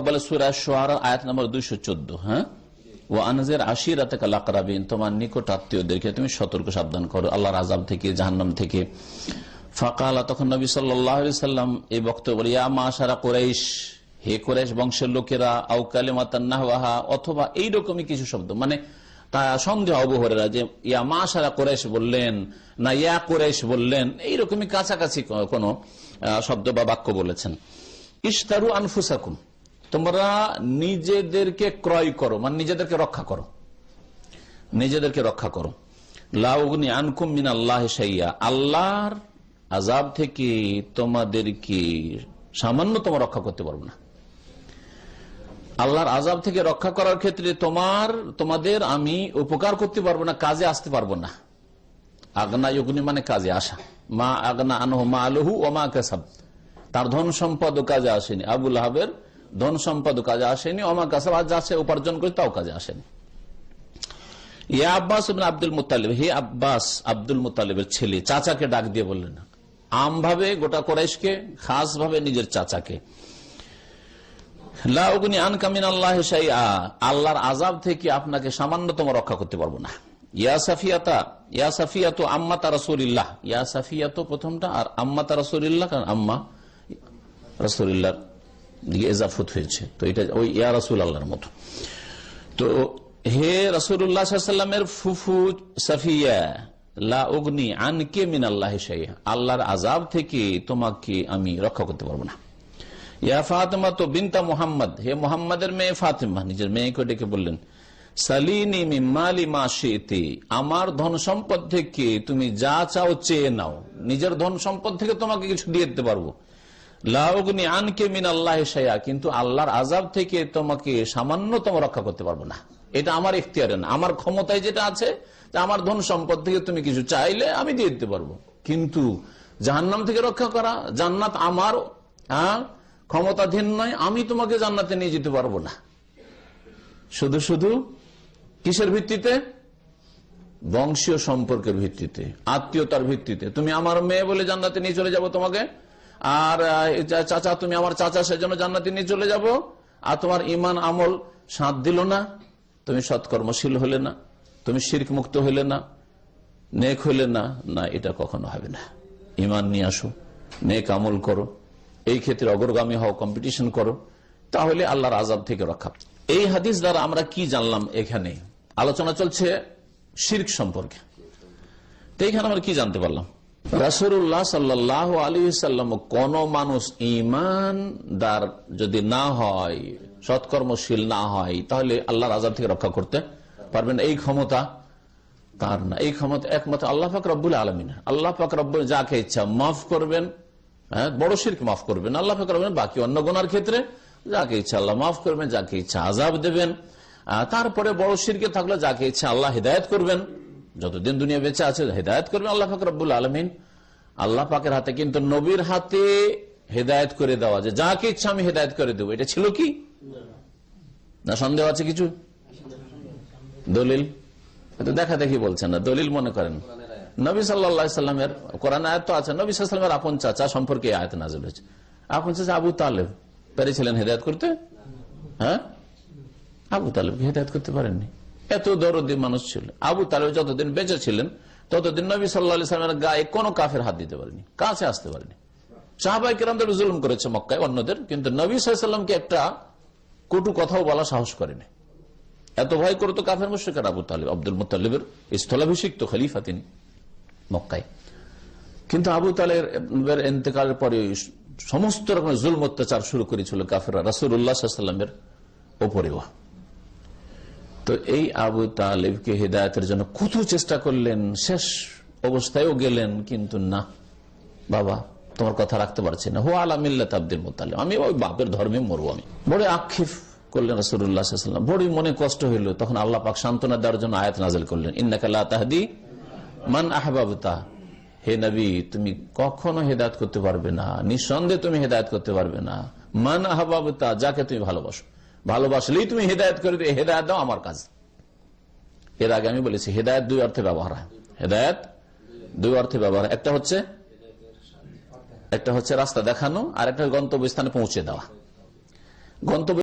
বলে সুরা সোহারা আয়াত নম্বর দুইশো চোদ্দ হ্যাঁ? ও কালাকরাবিন তোমার নিকট আত্মীয়দেরকে তুমি সতর্ক সাবধান করো, আল্লাহর আজাব থেকে, জাহান্নাম থেকে। ফাঁকালা, তখন নবী সাল্লাম এই বক্তব্য হে কোরাইশ বংশের লোকেরা আউকালে মাতান্নাহা অথবা এইরকমই কিছু শব্দ মানে তা সন্দেহ অবহরেরা যে, ইয়া মা সারা কোরাইশ বললেন, না, ইয়া কোরাইশ বললেন, এইরকমই কাছাকাছি কোন- শব্দ বা বাক্য বলেছেন। ইস্তারু আনফুসাকুম। তোমরা নিজেদেরকে ক্রয় করো মানে নিজেদেরকে রক্ষা করো। নিজেদেরকে রক্ষা করো। লাউগনি আনকুম মিন আল্লাহ সাইয়া আল্লাহর আজাব থেকে তোমাদেরকে সামান্য তোমার রক্ষা করতে পারব না। আল্লাহর আজাব থেকে রক্ষা করার ক্ষেত্রে তোমার, তোমাদের আমি উপকার করতে পারব না, কাজে আসতে পারব না। আগনা ইগুনি মানে কাজে আসা। মা আগনা আনহ মা আলহু ও মা কাসাব। তার ধন সম্পদ কাজে আসেনি। আবুল হাবের ধন সম্পদ কাজে আসেনি অমা আজ আছে উপার্জন করে তাও কাজে আসেনি। ইয়া আব্বাস আব্দুল মুতালিব আব্বাস আব্দুল মুতালিবের ছেলে, চাচাকে ডাক দিয়ে বললেন আম ভাবে গোটা কোরাইশকে খাস ভাবে নিজের চাচাকে। আনকামিন আল্লাহ আল্লাহর আজাব থেকে আপনাকে সামান্যতম রক্ষা করতে পারব না। ইয়া সাফিয়াতা, ইয়া সাফিয়াত তারা সরিল্লাহ ইয়া সাফিয়াত প্রথমটা আর আম্মাতা রাসূলিল্লাহ, কারণ আম্মা রাসূলিল্লাহর দিকে এজাফত হয়েছে। তো এটা ওই ইয়া রাসূল আল্লাহর মতো। তো হে রসুল্লাহ সাল্লামের ফুফু সাফিয়া আল্লাহর আজাব থেকে তোমাকে আমি রক্ষা করতে পারব না। ইয়া ফাতেমা তো বিনতা মুহাম্মদ, হে মোহাম্মদের মেয়ে ফাতেমা, নিজের মেয়েকে ডেকে বললেন, সালিনি মিম্মালি আমার ধন সম্পদ থেকে তুমি যা চাও চেয়ে নাও। নিজের ধন সম্পদ থেকে তোমাকে কিছু দিয়ে দিতে পারব। লাউগনি আনকে মিন আল্লাহ সায়া কিন্তু আল্লাহর আজাব থেকে তোমাকে সামান্যতম রক্ষা করতে পারব না। এটা আমার ইখতিয়ারে না। আমার ক্ষমতায় যেটা আছে আমার ধন সম্পদ থেকে তুমি কিছু চাইলে আমি দিয়ে দিতে পারব। কিন্তু জাহান্নাম থেকে রক্ষা করা জান্নাত আমার হ্যাঁ, ক্ষমতাধীন নয় আমি তোমাকে জান্নাতে নিয়ে যেতে পারব না। শুধু শুধু কিসের ভিত্তিতে? বংশীয় সম্পর্কের ভিত্তিতে আত্মীয়তার ভিত্তিতে। তুমি আমার মেয়ে বলে জান্নাতে নিয়ে চলে যাব তোমাকে? আর চাচা, তুমি আমার চাচা, সেজন্য জান্নাতে নিয়ে চলে যাব। আর তোমার ইমান আমল, সাঁত দিল না। তুমি সৎকর্মশীল হলে না। তুমি শির্ক মুক্ত হলে না। নেক হলে না। না, এটা কখনো হবে না। ইমান নিয়ে আসো। নেক আমল করো। এই ক্ষেত্রে অগ্রগামী হও কম্পিটিশন করো। তাহলে আল্লাহর আজাব থেকে রক্ষা এই হাদিস দ্বারা আমরা কি জানলাম এখানে? আলোচনা চলছে শির্ক সম্পর্কে। তো এইখানে আমরা কি জানতে পারলাম? রাসুল্লাহ সাল্লাহ আলী সাল্লাম, কোন মানুষ ইমানদার যদি না হয়, সৎকর্মশীল না হয়, তাহলে আল্লাহর আজাব থেকে রক্ষা করতে পারবেন। এই ক্ষমতা তার না। এই ক্ষমতা একমাত্র আল্লাহ পাক আলমিন। আল্লাহ পাক যাকে ইচ্ছা মাফ করবেন হ্যাঁ বড় শির্ক মাফ করবেন। আল্লাহ পাক বাকি অন্য গোনার ক্ষেত্রে যাকে ইচ্ছা আল্লাহ মাফ করবেন, যাকে ইচ্ছা আজাব দেবেন। তারপরে বড় শিরকে থাকলে যাকে ইচ্ছা আল্লাহ হৃদায়ত করবেন। যতদিন দুনিয়া বেঁচে আছে, হেদায়ত করবেন আল্লাহ পাক রব্বুল আলমিন। আল্লাহ পাকের হাতে কিন্তু নবীর হাতে হেদায়ত করে দেওয়া যে যাকে ইচ্ছা আমি হেদায়ত করে দেবো। এটা ছিল কি? না সন্দেহ আছে কিছু? দলিল? দেখা দেখি বলছেন না। দলিল মনে করেন। নবী সাল্লামের কোরআন আয়াত আছে। নবী সাল্লামের আপন চাচা সম্পর্কে আয়াত নাজিল হয়েছে। আপন চাচা আবু তালেব। পেরেছিলেন হেদায়ত করতে? হ্যাঁ? আবু তালেব হেদায়ত করতে পারেননি। এত দরদি মানুষ ছিল। আবু তালেব যতদিন বেঁচে ছিলেন, ততদিন নবী সাল্লা গায়ে কোনো কাফের হাত দিতে পারেনি, কাছে আসতে পারেনি। সাহাবাই কিরামদের জুলুম করেছে মক্কায় অন্যদের, কিন্তু নবী সাল্লামকে একটা কটু কথাও বলা সাহস করেনি। এত ভয় করতো কাফের মুশ্রিকার আবু তালিব, আব্দুল মুতালিবের স্থলাভিষিক্ত খলিফা তিনি মক্কায়। কিন্তু আবু তালেবের এতেকালের পরে সমস্ত রকমের জুল অত্যাচার শুরু করেছিল কাফেরা রাসুল্লাহামের ওপরেও। তো এই আবু তালেবকে হৃদায়তের জন্য কত চেষ্টা করলেন, শেষ অবস্থায়ও গেলেন, কিন্তু না, বাবা, তোমার কথা রাখতে পারছি না। হো আলামিল্লাত আব্দুল মুতালিম আমি ওই বাপের ধর্মে মরবো আমি। বড় আক্ষেপ করলেন রসুল্লাহাম বড়ই মনে কষ্ট হইল। তখন আল্লাহ পাক সান্ত্বনা দেওয়ার জন্য আয়াত নাজল করলেন। ইন্নাকাল্লাহ তাহাদি মান আহবাবতা। হে নবী, তুমি কখনো হেদায়ত করতে পারবে না। নিঃসন্দেহে তুমি হেদায়ত করতে পারবে না। মান আহবাবতা, যাকে তুমি ভালোবাসো। ভালোবাসলেই তুমি হেদায়ত করে দিও হেদায়ত দাও আমার কাজ। এর আগে আমি বলেছি, হেদায়ত দুই অর্থে ব্যবহার হয়। হেদায়ত দুই অর্থে ব্যবহার একটা হচ্ছে একটা হচ্ছে রাস্তা দেখানো, আর একটা গন্তব্য স্থানে পৌঁছে দেওয়া। গন্তব্য